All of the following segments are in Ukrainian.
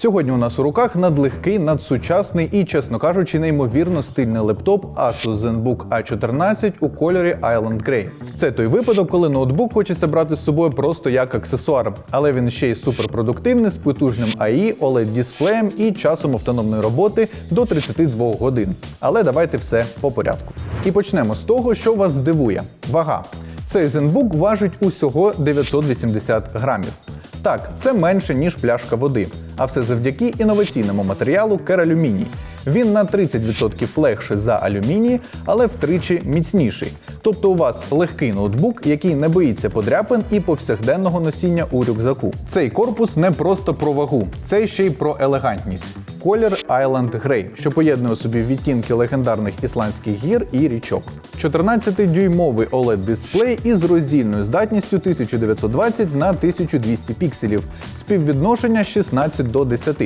Сьогодні у нас у руках надлегкий, надсучасний і, чесно кажучи, неймовірно стильний лептоп Asus ZenBook A14 у кольорі Island Grey. Це той випадок, коли ноутбук хочеться брати з собою просто як аксесуар, але він ще й суперпродуктивний з потужним AI, oled дисплеєм і часом автономної роботи до 32 годин. Але давайте все по порядку. І почнемо з того, що вас здивує: вага. Цей ZenBook важить усього 980 грамів. Так, це менше, ніж пляшка води, а все завдяки інноваційному матеріалу кералюміній. Він на 30% легший за алюміній, але втричі міцніший. Тобто у вас легкий ноутбук, який не боїться подряпин і повсякденного носіння у рюкзаку. Цей корпус не просто про вагу, це ще й про елегантність. Колір Island Grey, що поєднує собі відтінки легендарних ісландських гір і річок. 14-дюймовий oled дисплей із роздільною здатністю 1920 на 1200 пікселів, співвідношення 16 до 10.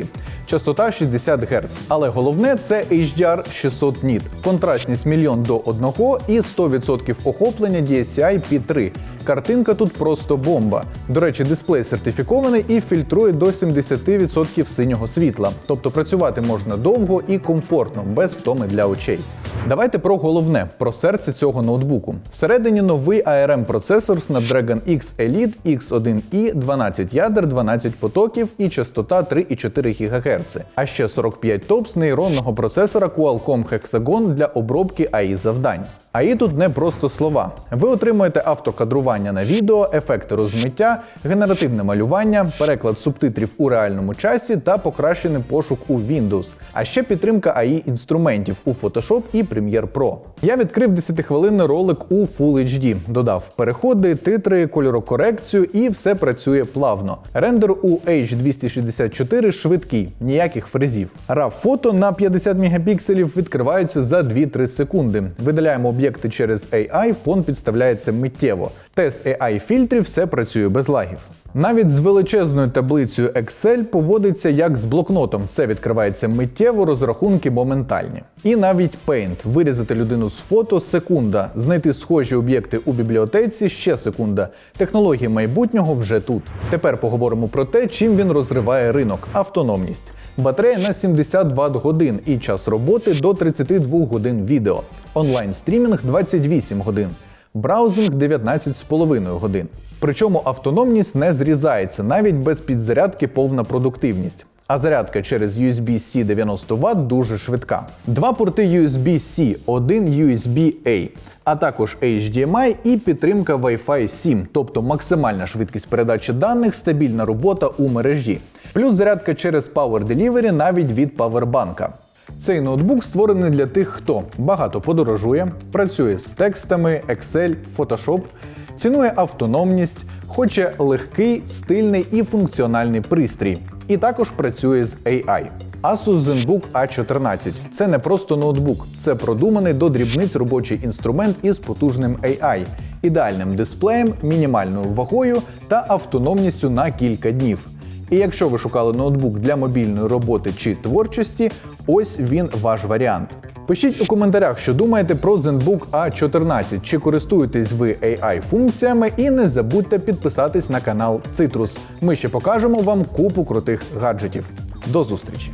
Частота 60 Гц. Але головне це HDR 600 ніт, контрастність мільйон до 1 і 100% охоплення DSI P3. Картинка тут просто бомба. До речі, дисплей сертифікований і фільтрує до 70% синього світла, тобто працювати можна довго і комфортно, без втоми для очей. Давайте про головне, про серце цього ноутбуку. Всередині новий ARM процесор Snapdragon X Elite X1i 12 ядер, 12 потоків і частота 3,4 ГГц. А ще 45 топс нейронного процесора Qualcomm Hexagon для обробки AI завдань. AI тут не просто слова. Ви отримуєте автокадрування на відео, ефекти розмиття, генеративне малювання, переклад субтитрів у реальному часі та покращений пошук у Windows. А ще підтримка AI інструментів у Photoshop і Premiere Pro. Я відкрив 10-хвилинний ролик у Full HD, додав переходи, титри, кольорокорекцію і все працює плавно. Рендер у H264 швидкий, ніяких фрезів. RAW фото на 50 мегапікселів відкриваються за 2-3 секунди. Видаляємо об'єкти через AI, фон підставляється миттєво. Тест AI фільтрів все працює без лагів. Навіть з величезною таблицею Excel поводиться як з блокнотом. Все відкривається миттєво, розрахунки моментальні. І навіть Paint. Вирізати людину з фото секунда, знайти схожі об'єкти у бібліотеці ще секунда. Технології майбутнього вже тут. Тепер поговоримо про те, чим він розриває ринок автономність. Батарея на 70 Вт годин і час роботи до 32 годин відео. Онлайн стрімінг 28 годин. Браузинг 19,5 годин. Причому автономність не зрізається навіть без підзарядки повна продуктивність. А зарядка через USB-C 90 Вт дуже швидка. Два порти USB-C, один USB-A, а також HDMI і підтримка Wi-Fi 7, тобто максимальна швидкість передачі даних, стабільна робота у мережі. Плюс зарядка через Power Delivery навіть від павербанка. Цей ноутбук створений для тих, хто багато подорожує, працює з текстами, Excel, Photoshop, цінує автономність, хоче легкий, стильний і функціональний пристрій, і також працює з AI. Asus ZenBook A14 це не просто ноутбук, це продуманий до дрібниць робочий інструмент із потужним AI, ідеальним дисплеєм, мінімальною вагою та автономністю на кілька днів. І якщо ви шукали ноутбук для мобільної роботи чи творчості, ось він ваш варіант. Пишіть у коментарях, що думаєте про ZenBook A14, чи користуєтесь ви AI-функціями, і не забудьте підписатись на канал Citrus. Ми ще покажемо вам купу крутих гаджетів. До зустрічі!